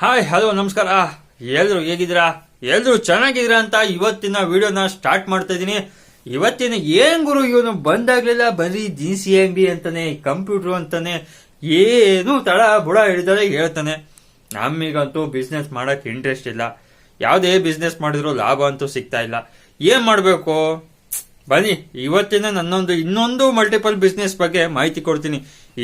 Hi, hello, ನಮಸ್ಕಾರ. ಎಲ್ರು ಹೇಗಿದ್ದೀರಾ? ಎಲ್ರು ಚೆನ್ನಾಗಿದ್ದೀರಾ ಅಂತ ಇವತ್ತಿನ ವಿಡಿಯೋನ ಸ್ಟಾರ್ಟ್ ಮಾಡ್ತಾ ಇದ್ದೀನಿ. ಇವತ್ತಿನ ಏನ್ ಗುರು, ಇವನು ಬಂದಾಗ್ಲಿಲ್ಲ, ಬರೀ ದಿನಸಿ ಅಂಗಡಿ ಅಂತಾನೆ, ಕಂಪ್ಯೂಟರ್ ಅಂತಾನೆ, ಏನು ತಡ ಬುಡ ಹಿಡಿದರೆ ಹೇಳ್ತಾನೆ. ನಮಗಂತೂ ಬಿಸ್ನೆಸ್ ಮಾಡಕ್ ಇಂಟ್ರೆಸ್ಟ್ ಇಲ್ಲ. ಯಾವುದೇ ಬಿಸ್ನೆಸ್ ಮಾಡಿದ್ರು ಲಾಭ ಅಂತೂ ಸಿಗ್ತಾ ಇಲ್ಲ. ಏನ್ ಮಾಡ್ಬೇಕು? ಬನ್ನಿ, ಇವತ್ತಿನ ನನ್ನೊಂದು, ಇನ್ನೊಂದು ಮಲ್ಟಿಪಲ್ ಬಿಸ್ನೆಸ್ ಬಗ್ಗೆ ಮಾಹಿತಿ ಕೊಡ್ತೀನಿ.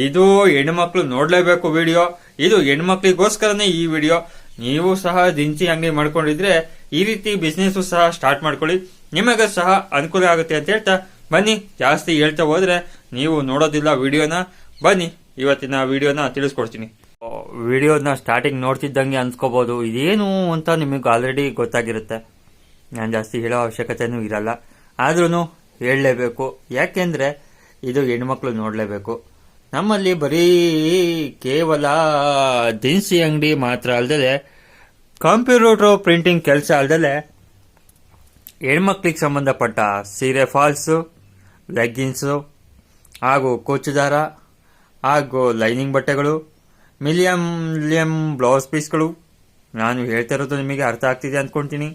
ಇದು ಹೆಣ್ಮಕ್ಳು ನೋಡ್ಲೇಬೇಕು ವಿಡಿಯೋ. ಇದು ಹೆಣ್ಮಕ್ಳಿಗೋಸ್ಕರನೇ ಈ ವಿಡಿಯೋ. ನೀವು ಸಹ ದಿನಸಿ ಅಂಗಡಿ ಮಾಡ್ಕೊಂಡಿದ್ರೆ ಈ ರೀತಿ ಬಿಸ್ನೆಸ್ ಸಹ ಸ್ಟಾರ್ಟ್ ಮಾಡ್ಕೊಳ್ಳಿ. ನಿಮಗೆ ಸಹ ಅನುಕೂಲ ಆಗುತ್ತೆ ಅಂತ ಹೇಳ್ತಾ ಬನ್ನಿ. ಜಾಸ್ತಿ ಹೇಳ್ತಾ ಹೋದ್ರೆ ನೀವು ನೋಡೋದಿಲ್ಲ ವಿಡಿಯೋನ. ಬನ್ನಿ, ಇವತ್ತಿನ ವಿಡಿಯೋನ ತಿಳಿಸ್ಕೊಡ್ತೀನಿ. ವಿಡಿಯೋನ ಸ್ಟಾರ್ಟಿಂಗ್ ನೋಡ್ತಿದ್ದಂಗೆ ಅನ್ಸ್ಕೋಬಹುದು ಇದೇನು ಅಂತ ನಿಮಗೆ ಆಲ್ರೆಡಿ ಗೊತ್ತಾಗಿರುತ್ತೆ. ನಾನು ಜಾಸ್ತಿ ಹೇಳೋ ಅವಶ್ಯಕತೆನೂ ಇರಲ್ಲ. ಆದ್ರೂ ಹೇಳಲೇಬೇಕು. ಯಾಕೆಂದ್ರೆ ಇದು ಹೆಣ್ಮಕ್ಳು ನೋಡಲೇಬೇಕು. ನಮ್ಮಲ್ಲಿ ಬರೀ ಕೇವಲ ದಿನಸಿ ಅಂಗಡಿ ಮಾತ್ರ ಅಲ್ಲದೆ ಕಂಪ್ಯೂಟರ್ ಪ್ರಿಂಟಿಂಗ್ ಕೆಲಸ ಅಲ್ಲದೆ ಹೆಣ್ಮಕ್ಳಿಗೆ ಸಂಬಂಧಪಟ್ಟ ಸೀರೆ ಫಾಲ್ಸು, ಲೆಗ್ಗಿನ್ಸು, ಹಾಗೂ ಕೋಚುದಾರ, ಹಾಗೂ ಲೈನಿಂಗ್ ಬಟ್ಟೆಗಳು, ಮಿಲಿಯಂ ಮಿಲಿಯಂ ಬ್ಲೌಸ್ ಪೀಸ್ಗಳು. ನಾನು ಹೇಳ್ತಾ ಇರೋದು ನಿಮಗೆ ಅರ್ಥ ಆಗ್ತಿದೆ ಅಂದ್ಕೊಂತೀನಿ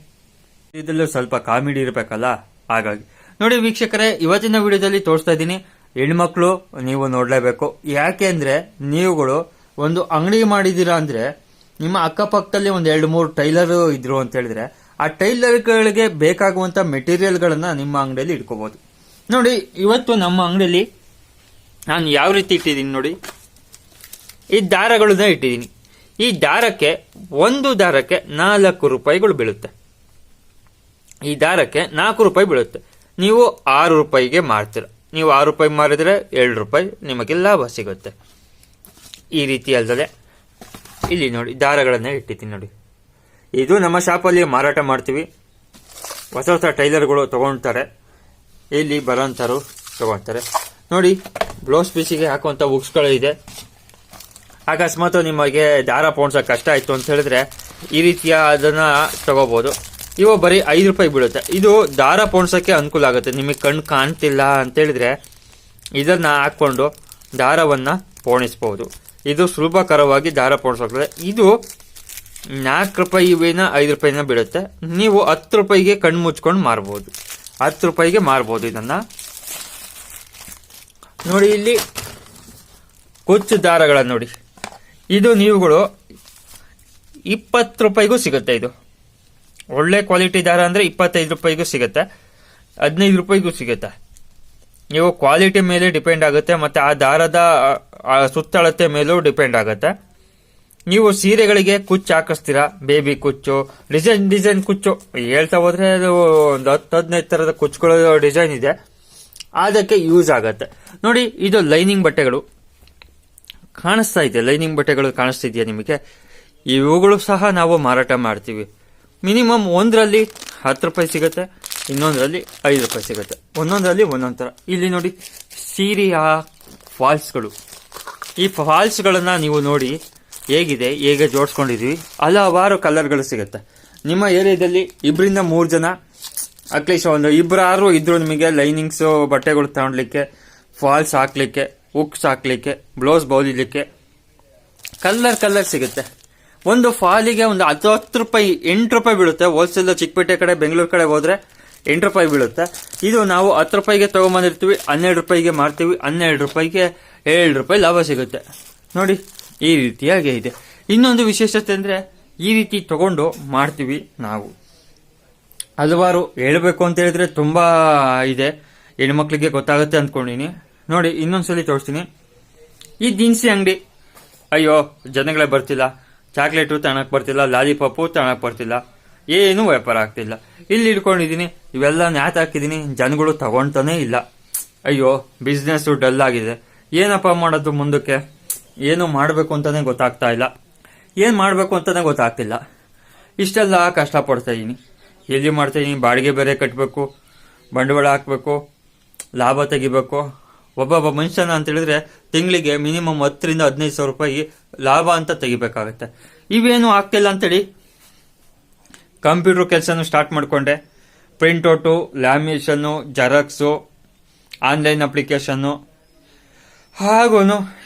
ಇದರಲ್ಲೂ ಸ್ವಲ್ಪ ಕಾಮಿಡಿ ಇರಬೇಕಲ್ಲ? ಹಾಗಾಗಿ ನೋಡಿ ವೀಕ್ಷಕರೇ, ಇವತ್ತಿನ ವಿಡಿಯೋದಲ್ಲಿ ತೋರಿಸ್ತಾ ಇದ್ದೀನಿ ಹೆಣ್ಮಕ್ಳು ನೀವು ನೋಡಲೇಬೇಕು. ಯಾಕೆಂದ್ರೆ ನೀವುಗಳು ಒಂದು ಅಂಗಡಿ ಮಾಡಿದ್ದೀರಾ ಅಂದರೆ ನಿಮ್ಮ ಅಕ್ಕಪಕ್ಕದಲ್ಲಿ ಒಂದು ಎರಡು ಮೂರು ಟೈಲರ್ ಇದ್ರು ಅಂತ ಹೇಳಿದ್ರೆ ಆ ಟೈಲರ್ಗಳಿಗೆ ಬೇಕಾಗುವಂತ ಮೆಟೀರಿಯಲ್ಗಳನ್ನು ನಿಮ್ಮ ಅಂಗಡಿಯಲ್ಲಿ ಇಟ್ಕೋಬೋದು. ನೋಡಿ, ಇವತ್ತು ನಮ್ಮ ಅಂಗಡಿಯಲ್ಲಿ ನಾನು ಯಾವ ರೀತಿ ಇಟ್ಟಿದ್ದೀನಿ ನೋಡಿ. ಈ ದಾರಗಳನ್ನ ಇಟ್ಟಿದ್ದೀನಿ. ಈ ದಾರಕ್ಕೆ ಒಂದು ದಾರಕ್ಕೆ ನಾಲ್ಕು ರೂಪಾಯಿಗಳು ಬೀಳುತ್ತೆ. ಈ ದಾರಕ್ಕೆ ನಾಲ್ಕು ರೂಪಾಯಿ ಬೀಳುತ್ತೆ. ನೀವು ಆರು ರೂಪಾಯಿಗೆ ಮಾರ್ತೀರ. ನೀವು ಆರು ರೂಪಾಯಿ ಮಾರಿದರೆ ಏಳು ರೂಪಾಯಿ ನಿಮಗೆ ಲಾಭ ಸಿಗುತ್ತೆ. ಈ ರೀತಿ ಅಲ್ಲದೆ, ಇಲ್ಲಿ ನೋಡಿ, ದಾರಗಳನ್ನೇ ಇಟ್ಟಿದ್ದೀನಿ ನೋಡಿ. ಇದು ನಮ್ಮ ಶಾಪಲ್ಲಿ ಮಾರಾಟ ಮಾಡ್ತೀವಿ. ಹೊಸ ಹೊಸ ಟೈಲರ್ಗಳು ತೊಗೊಳ್ತಾರೆ ಇಲ್ಲಿ ಬರೋಂಥರು ತೊಗೊಳ್ತಾರೆ ನೋಡಿ, ಬ್ಲೌಸ್ ಪೀಸಿಗೆ ಹಾಕುವಂಥ ಬುಕ್ಸ್ಗಳು ಇದೆ. ಅಕಸ್ಮಾತ್ ನಿಮಗೆ ದಾರ ಪೋಣಿಸೋಕೆ ಕಷ್ಟ ಆಯಿತು ಅಂತ ಹೇಳಿದ್ರೆ ಈ ರೀತಿಯ ಅದನ್ನು ತಗೋಬಹುದು ಇವು ಬರೀ ಐದು ರೂಪಾಯಿ ಬೀಳುತ್ತೆ. ಇದು ದಾರ ಪೋಣಿಸೋಕ್ಕೆ ಅನುಕೂಲ ಆಗುತ್ತೆ. ನಿಮಗೆ ಕಣ್ಣು ಕಾಣ್ತಿಲ್ಲ ಅಂತ ಇದನ್ನು ಇದನ್ನ ದಾರವನ್ನು ಪೋಣಿಸ್ಬೋದು. ಇದು ಸುಲಭಕರವಾಗಿ ದಾರ ಪೋಣಿಸೋಗ್ತದೆ ಇದು ನಾಲ್ಕು ರೂಪಾಯಿನ ಐದು ರೂಪಾಯಿನ ಬೀಳುತ್ತೆ. ನೀವು ಹತ್ತು ರೂಪಾಯಿಗೆ ಕಣ್ಣು ಮುಚ್ಕೊಂಡು ಮಾರ್ಬೋದು. ಹತ್ತು ರೂಪಾಯಿಗೆ ಮಾರ್ಬೋದು ಇದನ್ನು. ನೋಡಿ ಇಲ್ಲಿ ಕೊಚ್ಚು ದಾರಗಳನ್ನು ನೋಡಿ. ಇದು ನೀವುಗಳು ಇಪ್ಪತ್ತು ರೂಪಾಯಿಗೂ ಸಿಗುತ್ತೆ ಇದು. ಒಳ್ಳೆ ಕ್ವಾಲಿಟಿ ದಾರ ಅಂದರೆ ಇಪ್ಪತ್ತೈದು ರೂಪಾಯಿಗೂ ಸಿಗುತ್ತೆ, ಹದಿನೈದು ರೂಪಾಯಿಗೂ ಸಿಗುತ್ತೆ. ನೀವು ಕ್ವಾಲಿಟಿ ಮೇಲೆ ಡಿಪೆಂಡ್ ಆಗುತ್ತೆ, ಮತ್ತು ಆ ದಾರದ ಸುತ್ತಳತೆ ಮೇಲೂ ಡಿಪೆಂಡ್ ಆಗುತ್ತೆ. ನೀವು ಸೀರೆಗಳಿಗೆ ಕುಚ್ಚು ಹಾಕಿಸ್ತೀರಾ? ಬೇಬಿ ಕುಚ್ಚು ಡಿಸೈನ್ ಡಿಸೈನ್ ಕುಚ್ಚು. ಹೇಳ್ತಾ ಹೋದರೆ ಅದು ಒಂದು ಹತ್ತು, ಹದಿನೈದು ಥರದ ಕುಚ್ಚುಗಳ ಡಿಸೈನ್ ಇದೆ. ಅದಕ್ಕೆ ಯೂಸ್ ಆಗುತ್ತೆ. ನೋಡಿ, ಇದು ಲೈನಿಂಗ್ ಬಟ್ಟೆಗಳು. ಕಾಣಿಸ್ತಾ ಇದೆ ಲೈನಿಂಗ್ ಬಟ್ಟೆಗಳು ಕಾಣಿಸ್ತಿದೆಯಾ ನಿಮಗೆ? ಇವುಗಳು ಸಹ ನಾವು ಮಾರಾಟ ಮಾಡ್ತೀವಿ. ಮಿನಿಮಮ್ ಒಂದರಲ್ಲಿ ಹತ್ತು ರೂಪಾಯಿ ಸಿಗುತ್ತೆ, ಇನ್ನೊಂದರಲ್ಲಿ ಐದು ರೂಪಾಯಿ ಸಿಗುತ್ತೆ. ಒಂದೊಂದರಲ್ಲಿ ಒಂದೊಂದು ಥರ ಇಲ್ಲಿ ನೋಡಿ ಸೀರೆಯ ಫಾಲ್ಸ್ಗಳು. ಈ ಫಾಲ್ಸ್ಗಳನ್ನು ನೀವು ನೋಡಿ ಹೇಗಿದೆ, ಹೇಗೆ ಜೋಡಿಸ್ಕೊಂಡಿದ್ವಿ ಹಲವಾರು ಕಲರ್ಗಳು ಸಿಗುತ್ತೆ. ನಿಮ್ಮ ಏರಿಯಾದಲ್ಲಿ ಇಬ್ಬರಿಂದ ಮೂರು ಜನ ಅಟ್ಲೀಸ್ಟ್ ಒಂದು ಇಬ್ಬರಾರು ಇದ್ರು ನಿಮಗೆ ಲೈನಿಂಗ್ಸ್, ಬಟ್ಟೆಗಳು ತಗೊಳ್ಲಿಕ್ಕೆ ಫಾಲ್ಸ್ ಹಾಕ್ಲಿಕ್ಕೆ, ಉಕ್ಸ್ ಹಾಕ್ಲಿಕ್ಕೆ, ಬ್ಲೌಸ್ ಬೌಲಿಲಿಕ್ಕೆ, ಕಲರ್ ಕಲರ್ ಸಿಗುತ್ತೆ. ಒಂದು ಫಾಲಿಗೆ ಒಂದು ಹತ್ತು ಹತ್ತು ರೂಪಾಯಿ, ಎಂಟು ರೂಪಾಯಿ ಬೀಳುತ್ತೆ. ಹೋಲ್ಸೇಲ್ ಚಿಕ್ಕಪೇಟೆ ಕಡೆ ಬೆಂಗಳೂರು ಕಡೆ ಹೋದ್ರೆ ಎಂಟು ರೂಪಾಯಿ ಬೀಳುತ್ತೆ. ಇದು ನಾವು ಹತ್ತು ರೂಪಾಯಿಗೆ ತಗೊಂಬಂದಿರ್ತೀವಿ, ಹನ್ನೆರಡು ರೂಪಾಯಿಗೆ ಮಾರ್ತೀವಿ, ಹನ್ನೆರಡು ರೂಪಾಯಿಗೆ ಏಳು ರೂಪಾಯಿ ಲಾಭ ಸಿಗುತ್ತೆ. ನೋಡಿ, ಈ ರೀತಿಯಾಗಿ ಇದೆ. ಇನ್ನೊಂದು ವಿಶೇಷತೆ ಅಂದ್ರೆ, ಈ ರೀತಿ ತಗೊಂಡು ಮಾಡ್ತೀವಿ ನಾವು. ಹಲವಾರು ಹೇಳಬೇಕು ಅಂತ ಹೇಳಿದ್ರೆ ತುಂಬಾ ಇದೆ. ಹೆಣ್ಮಕ್ಳಿಗೆ ಗೊತ್ತಾಗುತ್ತೆ ಅಂದ್ಕೊಂಡಿನಿ ನೋಡಿ, ಇನ್ನೊಂದ್ಸಲಿ ತೋರಿಸ್ತೀನಿ. ಈ ದಿನಸಿ ಅಂಗಡಿ, ಅಯ್ಯೋ, ಜನಗಳೇ ಬರ್ತಿಲ್ಲ. ಚಾಕ್ಲೇಟು ತಣಕ್ಕೆ ಬರ್ತಿಲ್ಲ, ಲಾಲಿಪಾಪು ತಣಕ್ಕೆ ಬರ್ತಿಲ್ಲ, ಏನೂ ವ್ಯಾಪಾರ ಆಗ್ತಿಲ್ಲ. ಇಲ್ಲಿ ಇಟ್ಕೊಂಡಿದ್ದೀನಿ, ಇವೆಲ್ಲ ನ್ಯಾತ್ ಹಾಕಿದ್ದೀನಿ, ಜನಗಳು ತಗೊಳ್ತಾನೇ ಇಲ್ಲ. ಅಯ್ಯೋ ಬಿಸ್ನೆಸ್ಸು ಡಲ್ ಆಗಿದೆ. ಏನಪ್ಪ ಮಾಡೋದು ಮುಂದಕ್ಕೆ? ಏನು ಮಾಡಬೇಕು ಅಂತಾನೆ ಗೊತ್ತಾಗ್ತಾ ಇಲ್ಲ. ಏನು ಮಾಡಬೇಕು ಅಂತಾನೆ ಗೊತ್ತಾಗ್ತಿಲ್ಲ. ಇಷ್ಟೆಲ್ಲ ಕಷ್ಟಪಡ್ತಾ ಇದ್ದೀನಿ. ಎಲ್ಲಿ ಮಾಡ್ತಾಯಿದ್ದೀನಿ ಬಾಡಿಗೆ ಬೇರೆ ಕಟ್ಟಬೇಕು ಬಂಡವಾಳ ಹಾಕಬೇಕು, ಲಾಭ ತೆಗಿಬೇಕು ಒಬ್ಬೊಬ್ಬ ಮನುಷ್ಯನ ಅಂತ ಹೇಳಿದ್ರೆ ತಿಂಗಳಿಗೆ ಮಿನಿಮಮ್ ಹತ್ತರಿಂದ ಹದಿನೈದು ಸಾವಿರ ರೂಪಾಯಿ ಲಾಭ ಅಂತ ತೆಗಿಬೇಕಾಗತ್ತೆ. ಇವೇನು ಆಗ್ತಿಲ್ಲ ಅಂತೇಳಿ ಕಂಪ್ಯೂಟರ್ ಕೆಲಸನೂ ಸ್ಟಾರ್ಟ್ ಮಾಡಿಕೊಂಡೆ. Printout lamination, xerox, online application ಹಾಗೂ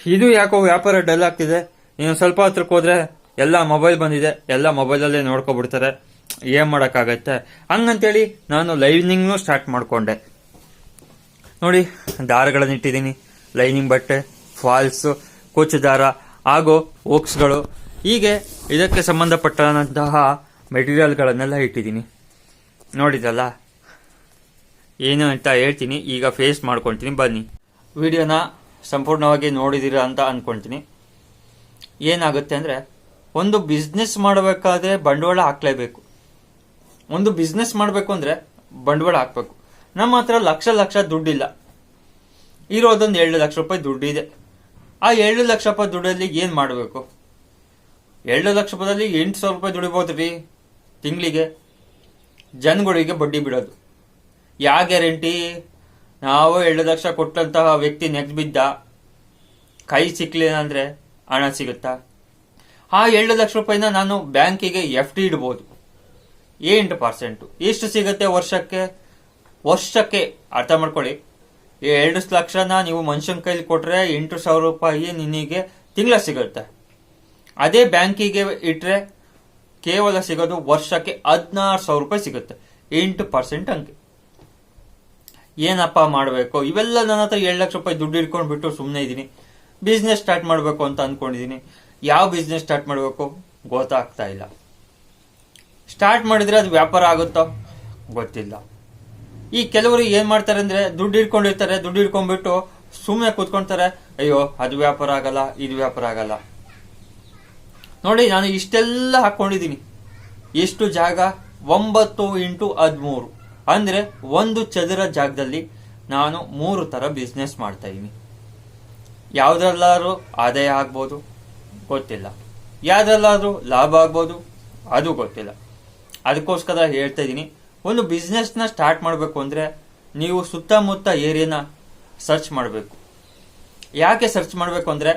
ಇದು ಯಾಕೋ ವ್ಯಾಪಾರ ಡಲ್ ಆಗ್ತಿದೆ. ಇನ್ನು ಸ್ವಲ್ಪ ಹತ್ರಕ್ಕೆ ಹೋದ್ರೆ ಎಲ್ಲ ಮೊಬೈಲ್ ಬಂದಿದೆ. ಎಲ್ಲ ಮೊಬೈಲಲ್ಲೇ ನೋಡ್ಕೊಬಿಡ್ತಾರೆ. ಏನು ಮಾಡೋಕ್ಕಾಗತ್ತೆ? ಹಂಗಂತೇಳಿ ನಾನು ಲೈವ್ನಿಂಗ್ನು ಸ್ಟಾರ್ಟ್ ಮಾಡಿಕೊಂಡೆ. ನೋಡಿ, ದಾರಗಳನ್ನು ಇಟ್ಟಿದ್ದೀನಿ. ಲೈನಿಂಗ್ ಬಟ್ಟೆ ಫಾಲ್ಸು ಕೊಚ್ಚು ದಾರ, ಹಾಗೂ ಓಕ್ಸ್ಗಳು ಹೀಗೆ ಇದಕ್ಕೆ ಸಂಬಂಧಪಟ್ಟಂತಹ ಮೆಟೀರಿಯಲ್ಗಳನ್ನೆಲ್ಲ ಇಟ್ಟಿದ್ದೀನಿ. ನೋಡಿದಲ್ಲ ಏನು ಅಂತ ಹೇಳ್ತೀನಿ. ಈಗ ಫೇಸ್ ಮಾಡ್ಕೊತೀನಿ. ಬನ್ನಿ. ವಿಡಿಯೋನ ಸಂಪೂರ್ಣವಾಗಿ ನೋಡಿದ್ದೀರಾ ಅಂತ ಅಂದ್ಕೊಳ್ತೀನಿ ಏನಾಗುತ್ತೆ ಅಂದರೆ, ಒಂದು ಬಿಸ್ನೆಸ್ ಮಾಡಬೇಕಾದ್ರೆ ಬಂಡವಾಳ ಹಾಕ್ಲೇಬೇಕು. ಒಂದು ಬಿಸ್ನೆಸ್ ಮಾಡಬೇಕು ಅಂದರೆ ಬಂಡವಾಳ ಹಾಕಬೇಕು. ನಮ್ಮ ಹತ್ರ ಲಕ್ಷ ಲಕ್ಷ ದುಡ್ಡಿಲ್ಲ. ಇರೋದೊಂದು ಎರಡು ಲಕ್ಷ ರೂಪಾಯಿ ದುಡ್ಡಿದೆ. ಆ ಎರಡು ಲಕ್ಷ ರೂಪಾಯಿ ದುಡ್ಡಲ್ಲಿ ಏನು ಮಾಡಬೇಕು? ಎರಡು ಲಕ್ಷ ರೂಪಾಯಿದಲ್ಲಿ ಎಂಟು ಸಾವಿರ ರೂಪಾಯಿ ದುಡಿಬೋದು ರೀ ತಿಂಗಳಿಗೆ. ಜನಗಳಿಗೆ ಬಡ್ಡಿ ಬಿಡೋದು. ಯಾವ ಗ್ಯಾರಂಟಿ? ನಾವು ಎರಡು ಲಕ್ಷ ಕೊಟ್ಟಂತಹ ವ್ಯಕ್ತಿ ನೆಗ್ದು ಬಿದ್ದ. ಕೈ ಸಿಕ್ಕಲಿಲ್ಲ ಅಂದ್ರೆ ಹಣ ಸಿಗುತ್ತಾ? ಆ ಎರಡು ಲಕ್ಷ ರೂಪಾಯಿನ ನಾನು ಬ್ಯಾಂಕಿಗೆ ಎಫ್ ಡಿ ಇಡ್ಬೋದು. ಎಂಟು ಪರ್ಸೆಂಟು. ಎಷ್ಟು ಸಿಗುತ್ತೆ ವರ್ಷಕ್ಕೆ? ವರ್ಷಕ್ಕೆ ಅರ್ಥ ಮಾಡ್ಕೊಳ್ಳಿ. ಎರಡು ಲಕ್ಷನ ನೀವು ಮನುಷ್ಯನ ಕೈಲಿ ಕೊಟ್ರೆ ಎಂಟು ಸಾವಿರ ರೂಪಾಯಿ ನಿನಗೆ ತಿಂಗಳ ಸಿಗುತ್ತೆ. ಅದೇ ಬ್ಯಾಂಕಿಗೆ ಇಟ್ರೆ ಕೇವಲ ಸಿಗೋದು ವರ್ಷಕ್ಕೆ ಹದಿನಾರು ಸಾವಿರ ರೂಪಾಯಿ ಸಿಗುತ್ತೆ. ಎಂಟು ಪರ್ಸೆಂಟ್ ಅಂಕೆ ಏನಪ್ಪ ಮಾಡಬೇಕು? ಇವೆಲ್ಲ ನನ್ನ ಹತ್ರ ಏಳು ಲಕ್ಷ ರೂಪಾಯಿ ದುಡ್ಡು ಇಟ್ಕೊಂಡ್ಬಿಟ್ಟು ಸುಮ್ಮನೆ ಇದ್ದೀನಿ. ಬಿಸ್ನೆಸ್ ಸ್ಟಾರ್ಟ್ ಮಾಡಬೇಕು ಅಂತ ಅಂದ್ಕೊಂಡಿದ್ದೀನಿ ಯಾವ ಬಿಸ್ನೆಸ್ ಸ್ಟಾರ್ಟ್ ಮಾಡಬೇಕು? ಗೊತ್ತಾಗ್ತಾ ಇಲ್ಲ. ಸ್ಟಾರ್ಟ್ ಮಾಡಿದರೆ ಅದು ವ್ಯಾಪಾರ ಆಗುತ್ತೋ? ಗೊತ್ತಿಲ್ಲ. ಈ ಕೆಲವರು ಏನ್ ಮಾಡ್ತಾರೆ ಅಂದ್ರೆ ದುಡ್ಡು ಇಟ್ಕೊಂಡಿರ್ತಾರೆ ದುಡ್ಡು ಇಟ್ಕೊಂಡ್ಬಿಟ್ಟು ಸುಮ್ಮನೆ ಕೂತ್ಕೊಂತಾರೆ, ಅಯ್ಯೋ, ಅದು ವ್ಯಾಪಾರ ಆಗಲ್ಲ, ಇದು ವ್ಯಾಪಾರ ಆಗಲ್ಲ. ನೋಡಿ, ನಾನು ಇಷ್ಟೆಲ್ಲ ಹಾಕೊಂಡಿದ್ದೀನಿ. ಎಷ್ಟು ಜಾಗ? ಒಂಬತ್ತು ಇಂಟು ಹದಿಮೂರು. ಅಂದ್ರೆ ಒಂದು ಚದರ ಜಾಗದಲ್ಲಿ ನಾನು ಮೂರು ತರ ಬಿಸ್ನೆಸ್ ಮಾಡ್ತಾ ಇದ್ದೀನಿ. ಯಾವ್ದ್ರಲ್ಲಾದ್ರೂ ಆದಾಯ ಆಗ್ಬೋದು, ಗೊತ್ತಿಲ್ಲ. ಯಾವ್ದ್ರಲ್ಲಾದ್ರೂ ಲಾಭ ಆಗ್ಬೋದು, ಅದು ಗೊತ್ತಿಲ್ಲ. ಅದಕ್ಕೋಸ್ಕರ ಹೇಳ್ತಾ ಇದ್ದೀನಿ ಒಂದು ಬಿಸ್ನೆಸ್ನ ಸ್ಟಾರ್ಟ್ ಮಾಡಬೇಕು ಅಂದ್ರೆ ನೀವು ಸುತ್ತಮುತ್ತ ಏರಿಯಾನ ಸರ್ಚ್ ಮಾಡಬೇಕು. ಯಾಕೆ ಸರ್ಚ್ ಮಾಡಬೇಕು ಅಂದ್ರೆ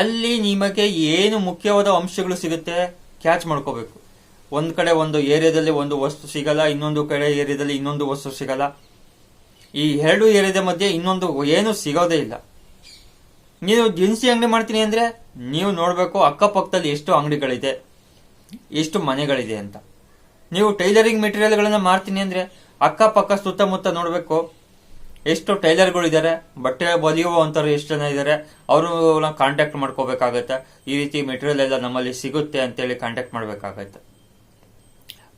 ಅಲ್ಲಿ ನಿಮಗೆ ಏನು ಮುಖ್ಯವಾದ ಅಂಶಗಳು ಸಿಗುತ್ತೆ ಕ್ಯಾಚ್ ಮಾಡ್ಕೋಬೇಕು. ಒಂದ್ ಕಡೆ ಒಂದು ಏರಿಯಾದಲ್ಲಿ ಒಂದು ವಸ್ತು ಸಿಗಲ್ಲ, ಇನ್ನೊಂದು ಕಡೆ ಏರಿಯಾದಲ್ಲಿ ಇನ್ನೊಂದು ವಸ್ತು ಸಿಗಲ್ಲ. ಈ ಎರಡು ಏರಿಯಾದ ಮಧ್ಯೆ ಇನ್ನೊಂದು ಏನು ಸಿಗೋದೇ ಇಲ್ಲ. ನೀವು ದಿನಸಿ ಅಂಗಡಿ ಮಾಡ್ತೀನಿ ಅಂದ್ರೆ ನೀವು ನೋಡಬೇಕು ಅಕ್ಕಪಕ್ಕದಲ್ಲಿ ಎಷ್ಟು ಅಂಗಡಿಗಳಿದೆ, ಎಷ್ಟು ಮನೆಗಳಿದೆ ಅಂತ. ನೀವು ಟೈಲರಿಂಗ್ ಮೆಟೀರಿಯಲ್ಗಳನ್ನ ಮಾರ್ತೀನಿ ಅಂದ್ರೆ ಅಕ್ಕಪಕ್ಕ ಸುತ್ತಮುತ್ತ ನೋಡಬೇಕು. ಎಷ್ಟು ಟೈಲರ್ಗಳು ಇದ್ದಾರೆ ಬಟ್ಟೆ ಹೊಲಿಯುವಂಥವ್ರು ಎಷ್ಟು ಜನ ಇದ್ದಾರೆ ಅವರು ಕಾಂಟ್ಯಾಕ್ಟ್ ಮಾಡ್ಕೋಬೇಕಾಗತ್ತೆ. ಈ ರೀತಿ ಮೆಟೀರಿಯಲ್ ಎಲ್ಲ ನಮ್ಮಲ್ಲಿ ಸಿಗುತ್ತೆ ಅಂತೇಳಿ ಕಾಂಟ್ಯಾಕ್ಟ್ ಮಾಡಬೇಕಾಗತ್ತೆ.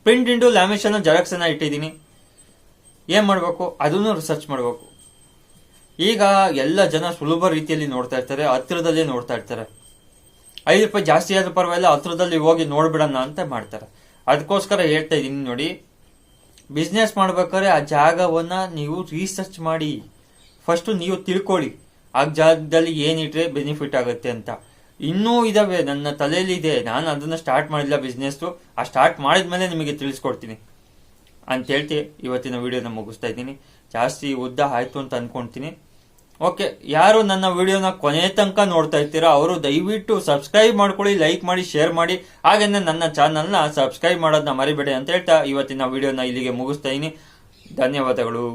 ಪ್ರಿಂಟ್ ಇಂಡು ಜೆರಾಕ್ಸ್ ಅನ್ನ ಇಟ್ಟಿದ್ದೀನಿ. ಏನ್ ಮಾಡಬೇಕು? ಅದನ್ನು ರಿಸರ್ಚ್ ಮಾಡಬೇಕು. ಈಗ ಎಲ್ಲ ಜನ ಸುಲಭ ರೀತಿಯಲ್ಲಿ ನೋಡ್ತಾ ಇರ್ತಾರೆ, ಹತ್ತಿರದಲ್ಲೇ ನೋಡ್ತಾ ಇರ್ತಾರೆ. ಐದು ರೂಪಾಯಿ ಜಾಸ್ತಿ ಆದ್ರೂ ಪರವಾಗಿಲ್ಲ ಹತ್ರದಲ್ಲಿ ಹೋಗಿ ನೋಡ್ಬಿಡೋಣ ಅಂತ ಮಾಡ್ತಾರೆ. ಅದಕ್ಕೋಸ್ಕರ ಹೇಳ್ತಾ ಇದ್ದೀನಿ ನೋಡಿ. ಬಿಸ್ನೆಸ್ ಮಾಡ್ಬೇಕಾದ್ರೆ ಆ ಜಾಗವನ್ನ ನೀವು ರಿಸರ್ಚ್ ಮಾಡಿ. ಫಸ್ಟ್ ನೀವು ತಿಳ್ಕೊಳ್ಳಿ. ಆ ಜಾಗದಲ್ಲಿ ಏನಿಟ್ರೆ ಬೆನಿಫಿಟ್ ಆಗುತ್ತೆ ಅಂತ. ಇನ್ನೂ ಇದಾವೆ, ನನ್ನ ತಲೆಯಲ್ಲಿ ಇದೆ. ನಾನು ಅದನ್ನ ಸ್ಟಾರ್ಟ್ ಮಾಡಿಲ್ಲ ಬಿಸ್ನೆಸ್ಸು ಆ ಸ್ಟಾರ್ಟ್ ಮಾಡಿದ್ಮೇಲೆ ನಿಮಗೆ ತಿಳಿಸ್ಕೊಡ್ತೀನಿ. ಅಂತ ಹೇಳ್ತಿ, ಇವತ್ತಿನ ವಿಡಿಯೋನ ಮುಗಿಸ್ತಾ ಇದ್ದೀನಿ. ಜಾಸ್ತಿ ಉದ್ದ ಆಯ್ತು ಅಂತ ಅನ್ಕೊಂತೀನಿ. ಓಕೆ, ಯಾರು ನನ್ನ ವಿಡಿಯೋನ ಕೊನೆ ತನಕ ನೋಡ್ತಾ ಇರ್ತೀರಾ ಅವರು ದಯವಿಟ್ಟು ಸಬ್ಸ್ಕ್ರೈಬ್ ಮಾಡ್ಕೊಳ್ಳಿ, ಲೈಕ್ ಮಾಡಿ, ಶೇರ್ ಮಾಡಿ. ಹಾಗೇನೆ ನನ್ನ ಚಾನಲ್ನ ಸಬ್ಸ್ಕ್ರೈಬ್ ಮಾಡೋದನ್ನ ಮರಿಬೇಡಿ ಅಂತ ಹೇಳ್ತಾ ಇವತ್ತಿನ ವಿಡಿಯೋನ ಇಲ್ಲಿಗೆ ಮುಗಿಸ್ತಾ ಇದ್ದೀನಿ. ಧನ್ಯವಾದಗಳು.